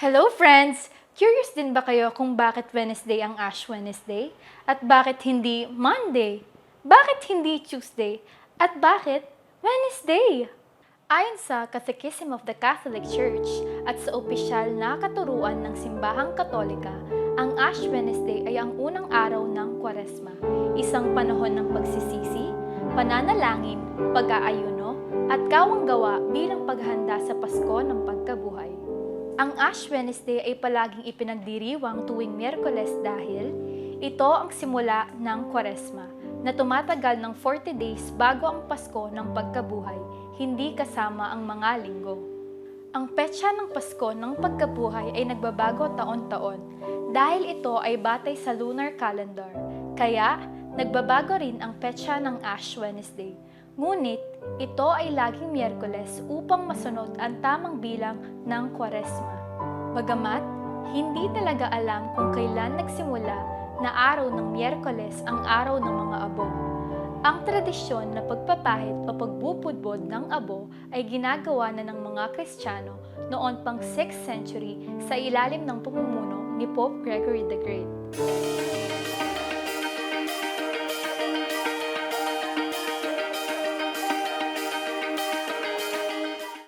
Hello friends! Curious din ba kayo kung bakit Wednesday ang Ash Wednesday? At bakit hindi Monday? Bakit hindi Tuesday? At bakit Wednesday? Ayon sa Catechism of the Catholic Church at sa opisyal na katuruan ng Simbahang Katolika, ang Ash Wednesday ay ang unang araw ng Kwaresma, isang panahon ng pagsisisi, pananalangin, pag-aayuno, at kawang-gawa bilang paghanda sa Pasko ng pagkabuhay. Ang Ash Wednesday ay palaging ipinagdiriwang tuwing Miyerkules dahil ito ang simula ng Kwaresma na tumatagal ng 40 days bago ang Pasko ng pagkabuhay, hindi kasama ang mga linggo. Ang petsa ng Pasko ng pagkabuhay ay nagbabago taon-taon dahil ito ay batay sa lunar calendar. Kaya, nagbabago rin ang petsa ng Ash Wednesday. Ngunit, ito ay laging Miyerkules upang masunod ang tamang bilang ng Kwaresma. Bagamat, hindi talaga alam kung kailan nagsimula na araw ng Miyerkules ang araw ng mga abo. Ang tradisyon na pagpapahit o pagbubudbod ng abo ay ginagawa na ng mga Kristiyano noon pang 6th century sa ilalim ng pamumuno ni Pope Gregory the Great.